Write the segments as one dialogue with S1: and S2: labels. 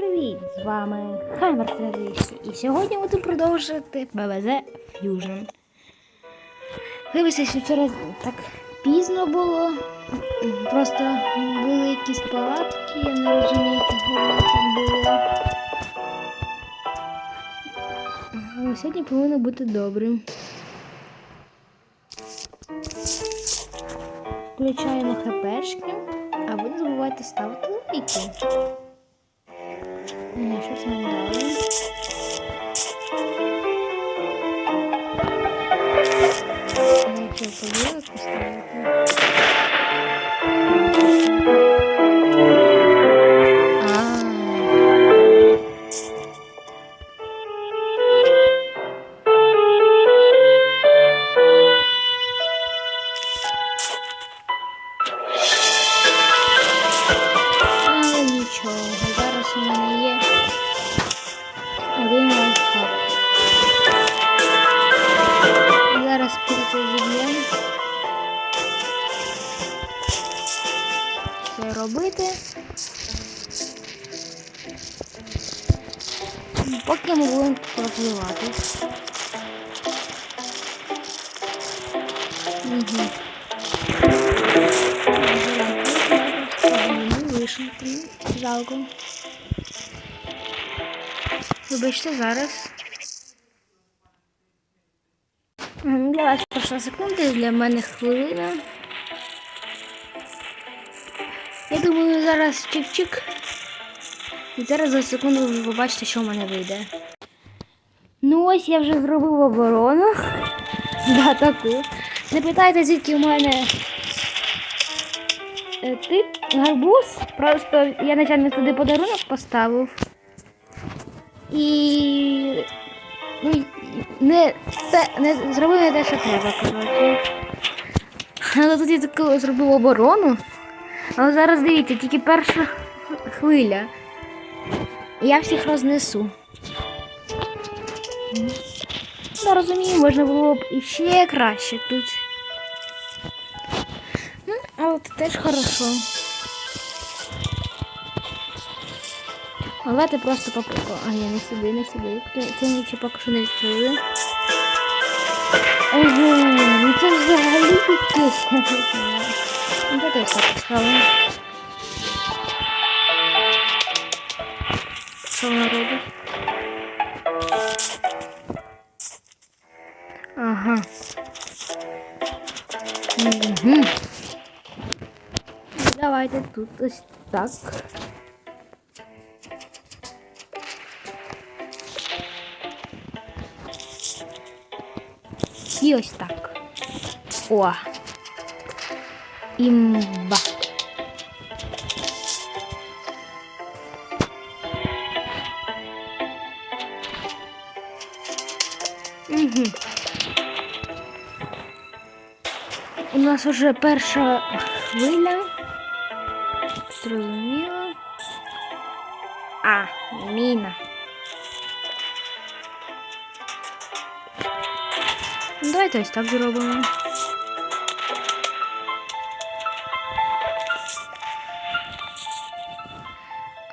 S1: привіт! З вами Хаймер Террористі. І сьогодні будемо продовжувати БВЗ Fusion. Вибачте, що вчора так пізно було. Просто були якісь палатки, я не розумію, чого там було. Сьогодні повинно бути добрим. Включаємо хпшки, а ви не забувайте ставити лайки. Ні, щось не дали. Поки ми будемо пропливати. Угу. Не вийшов, жалко. Вибачте зараз. Для вас пройшла секунда, для мене хвилина. Я думаю, зараз чик-чик. І зараз за секунду ви побачите, що в мене вийде. Ну ось я вже зробив оборону. Да, таку. Не питайте, звідки в мене е, тип, гарбуз. Просто я начальник туди подарунок поставив. І ну, не, те, не зробив не те, що треба, коротше. Але тут я таку зробив оборону. Але зараз дивіться, тільки перша хвиля. Я всіх рознесу. Ну, розумію, можна було б іще краще тут. Ну, але це теж хорошо. А Давайте просто попробуємо. А, я не сюди, не сюди. Це- Це ще поки що не відкрили. Ого, ну це взагалі якесь. я. Ну, давайте ось так поставимо. Що робить? Ага. Угу. Давайте тут ось так. І ось так. О. Імба. Нас вже перша хвиля. Зрозуміло. А, міна. Ну, Давайте ось так зробимо.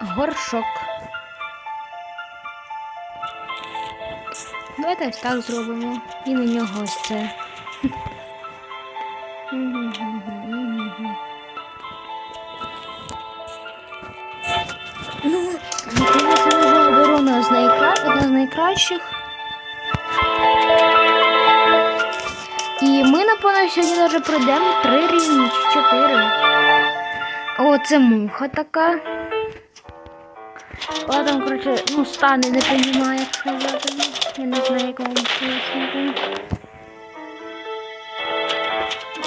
S1: Горшок. Давайте ось так зробимо. І на нього ось це. Найкращих. І ми, напевно, сьогодні навіть пройдемо три рівні чи чотири. О, це муха така. Там, коротше, ну, стане не понімає, як сказати. Я не знаю, як вам пояснити.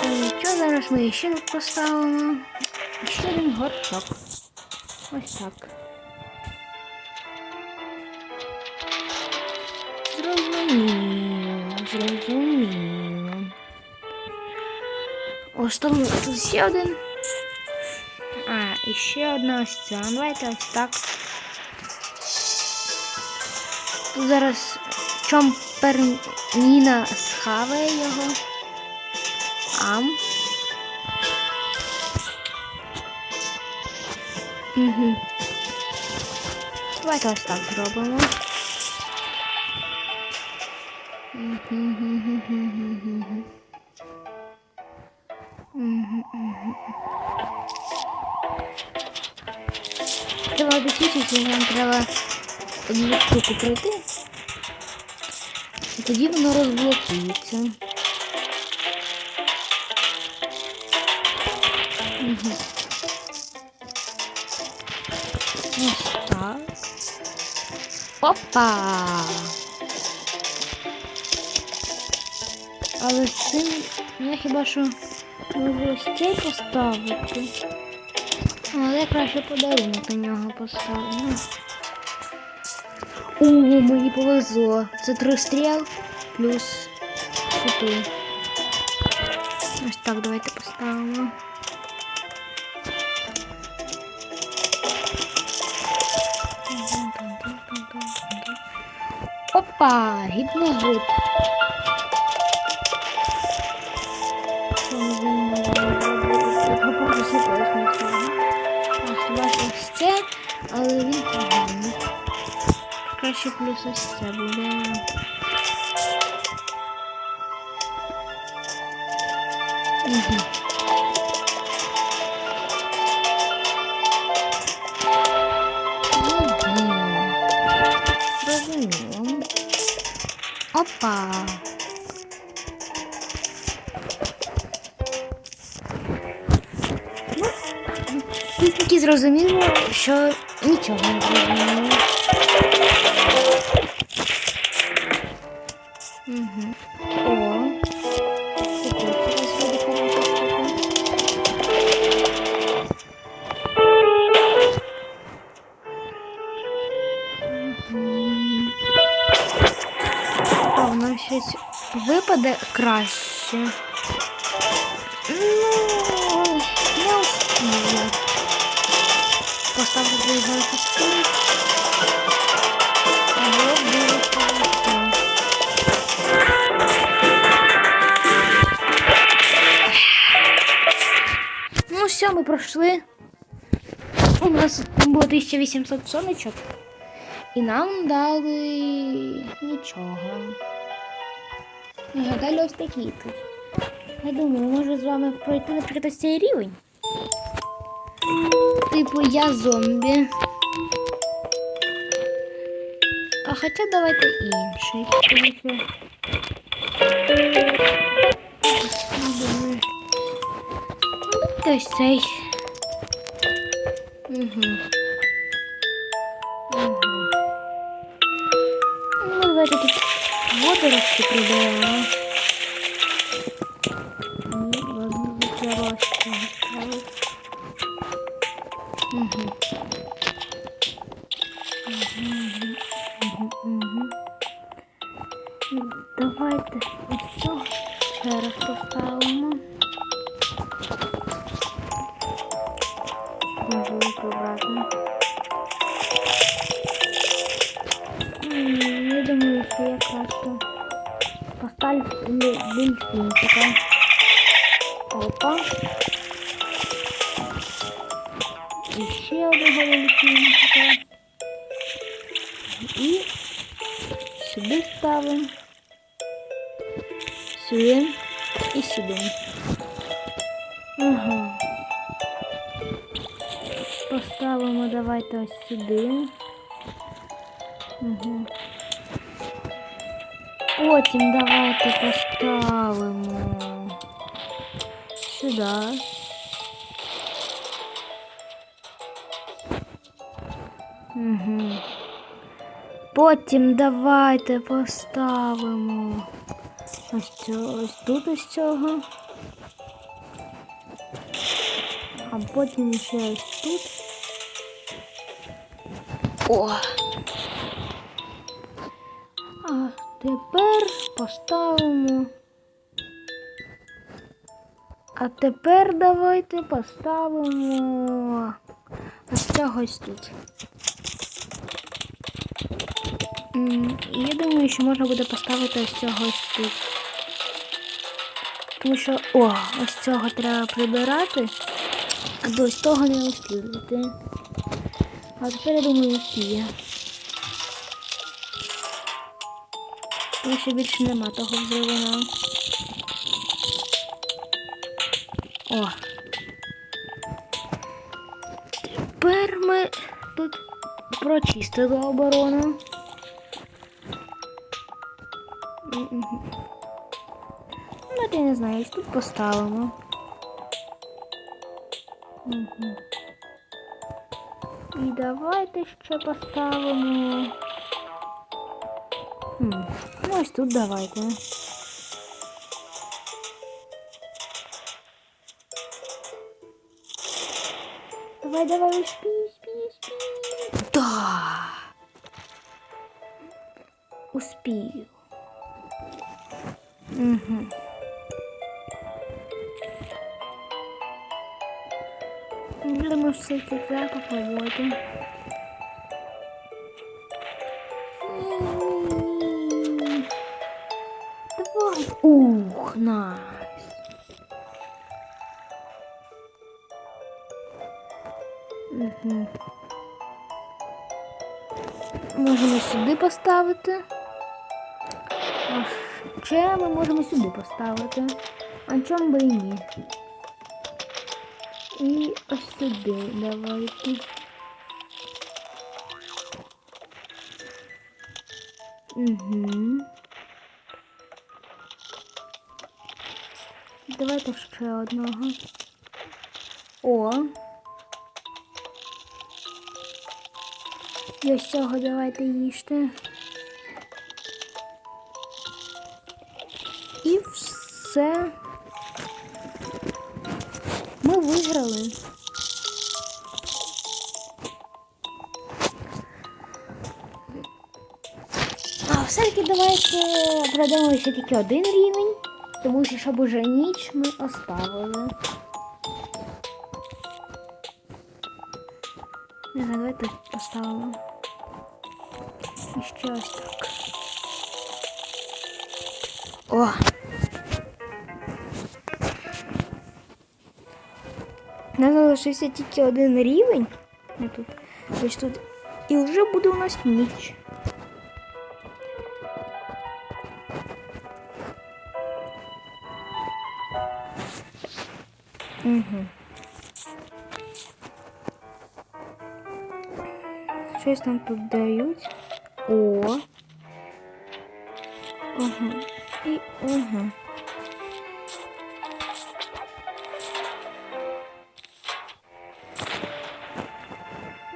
S1: Нічого, зараз ми ще поставимо. Ще один горчок. Ось так. Зрозуміло, зрозуміло. Ось тут ще один. А, і ще одна ось ця. Давайте ось так. Тут зараз чомперніна схаває його. Ам. Угу. Давайте ось так зробимо. Треба досвідчити, нам треба одну штуку пройти. І тоді воно розблокується. Ось так. Опа! Але з цим я хіба що можу ось цей поставити. Але я краще подарунок на нього поставлю. О, мені повезло. Це три стріл плюс шипи. Ось так давайте поставимо. Опа! Гіпногрип. Але він поганий. Краще плюс ось це буде. Угу. Зрозуміло. Опа. Ну, тільки зрозуміло, що нічого не зрозуміло. Угу. О. А, воно щось випаде краще. Все, ми пройшли. У нас було 1800 сонечок. І нам дали нічого. Далі ось такі тут. Я думаю, може з вами пройти, наприклад, цей рівень. Типу я зомбі. А хоча давайте інший. Давайте Ось цей. Угу. Угу. Ну, давайте тут водорості приберемо. Поставлю для дельфінчика. Опа. І ще одного дельфінчика. І сюди ставимо. Сюди і сюди. Ага. Поставимо давайте ось сюди. Угу. Потім давайте поставимо сюди. Угу. Потім давайте поставимо ось цього, ось тут ось цього. А потім ще ось тут. О! Поставимо. А тепер давайте поставимо ось цього тут. Я думаю, що можна буде поставити ось цього тут. Тому що, о, ось цього треба прибирати, а до ось того не успіти. А тепер я думаю, успіє. Більше більше нема того взриву. О. Тепер ми тут прочистили оборону. Ну, я не знаю, тут поставимо. Мгм. І давайте ще поставимо. Хм. Ну, ось тут давайте. Давай, давай, успей, успей, успей. Да. Успею. Угу. Будемо все це треба попробувати. Ух, найс. Угу. Можемо сюди поставити. А ще ми можемо сюди поставити. А чому би і ні? І ось сюди давайте. Угу. Давайте ще одного. О. І ось цього давайте їжте. І все. Ми виграли. А все-таки давайте пройдемо ще тільки один рівень, тому що щоб уже ніч ми оставили. Не знаю, давайте поставимо. І ще ось так. О! Нам залишився тільки один рівень. Ось тут. Ось тут. І вже буде у нас ніч. Угу. Щось нам тут дають. О. Ага. І ага.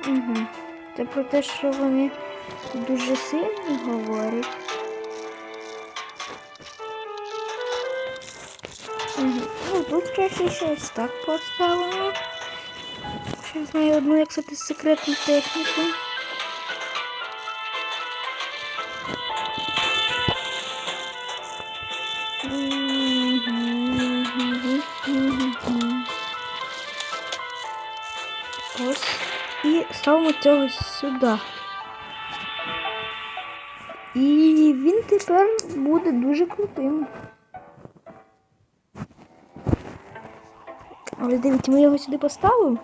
S1: Угу. Це про те, що вони дуже сильно говорять. Тут краще щось так поставимо. Ще знаю одну, як це секретну техніку. Ось. І ставимо цього сюди. І він тепер буде дуже крутим. Але дивіться, ми його сюди поставимо,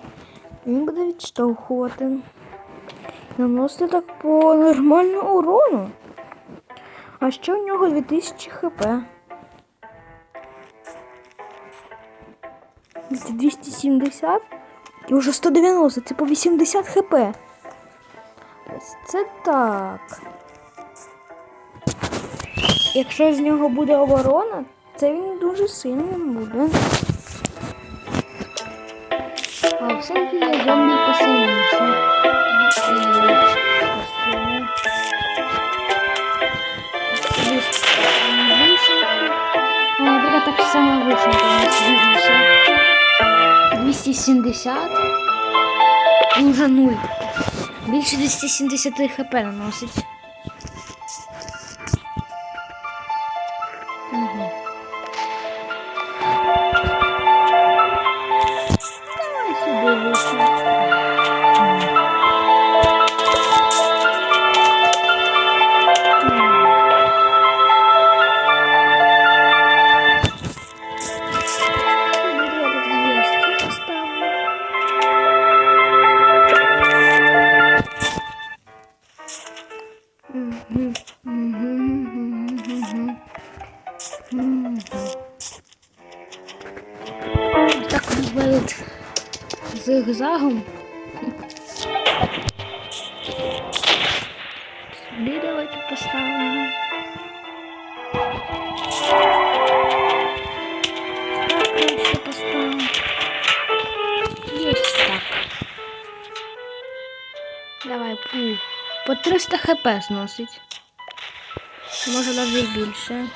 S1: він буде відштовхувати. Наносити так по нормальному урону. А ще у нього 2000 хп. 270 і вже 190, це по 80 хп. Ось це так. Якщо з нього буде оборона, це він дуже сильним буде. А є зомбі посильніше. А, наприклад, так само вишенка у нас більше. 270 і вже 0. Більше 270 хп наносить. Зигзагом. Сюди давайте поставимо. Так так. Давай, пух. По 300 хп зносить. Може навіть більше.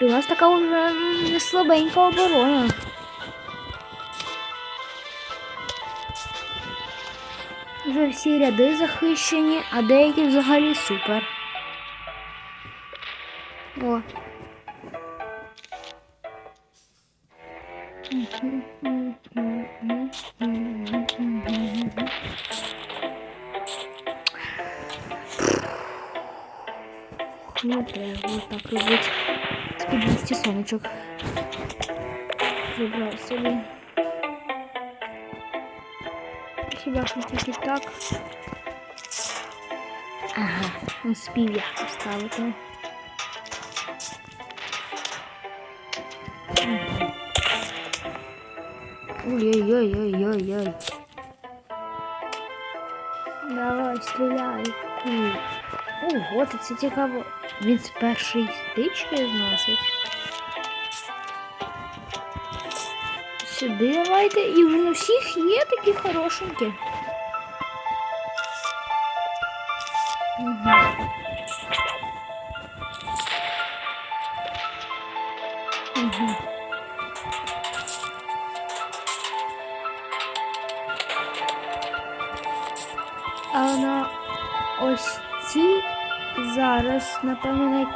S1: І у нас така вже не слабенька оборона. Вже всі ряди захищені, а деякі взагалі супер. О. Ну, треба так робити. Тільки 200 сонечок. Забрав собі. Хіба що тільки так. Ага, успів я поставити. Ой-ой-ой-ой-ой-ой. Давай, стріляй. Ого, це цікаво. Він з першої стички зносить. Сюди давайте. І вже у всіх є такі хорошенькі.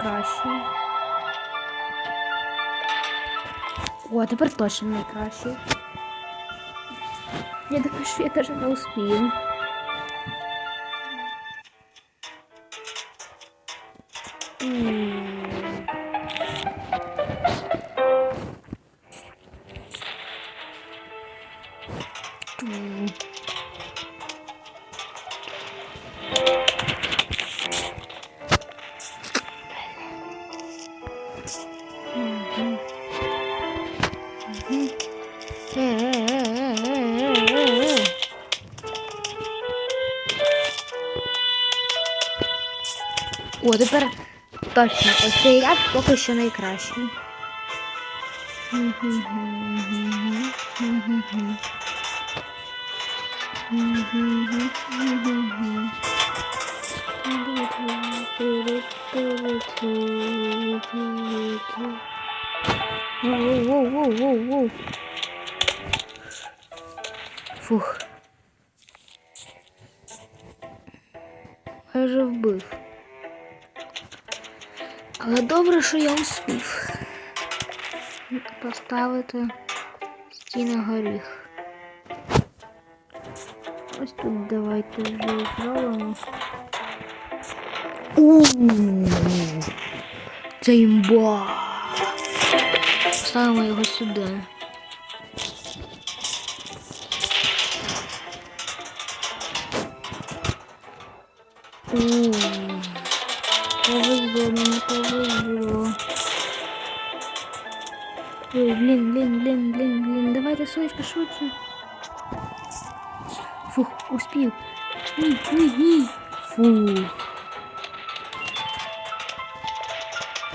S1: Найкращі. О, тепер точно найкращі. Я думаю, що я даже не успію. О, тепер точно ось цей ряд поки що найкращий. Воу-воу-воу-воу-воу. Фух. Майже вбив. Але добре, що я успів поставити стіни горіх. Ось тут давайте вже зробимо. Це імба. Ставимо його сюди. Ууу. Повезло, мені повезло. Ой, блін, блін, блін, блін, блін. Давайте, сонечко, швидше. Фух, успів. Ні, ні, ні. Фух.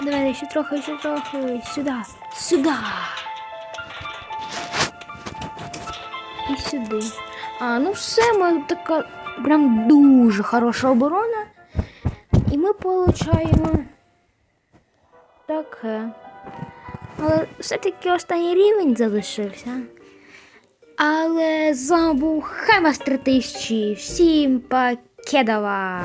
S1: Давай ще трохи, ще трохи. Сюди, сюди. І сюди. А, ну все, ми така прям дуже хороша оборона. Ми получаємо таке. Але все-таки останній рівень залишився. Але забув Хемас 3000. Всім покедова!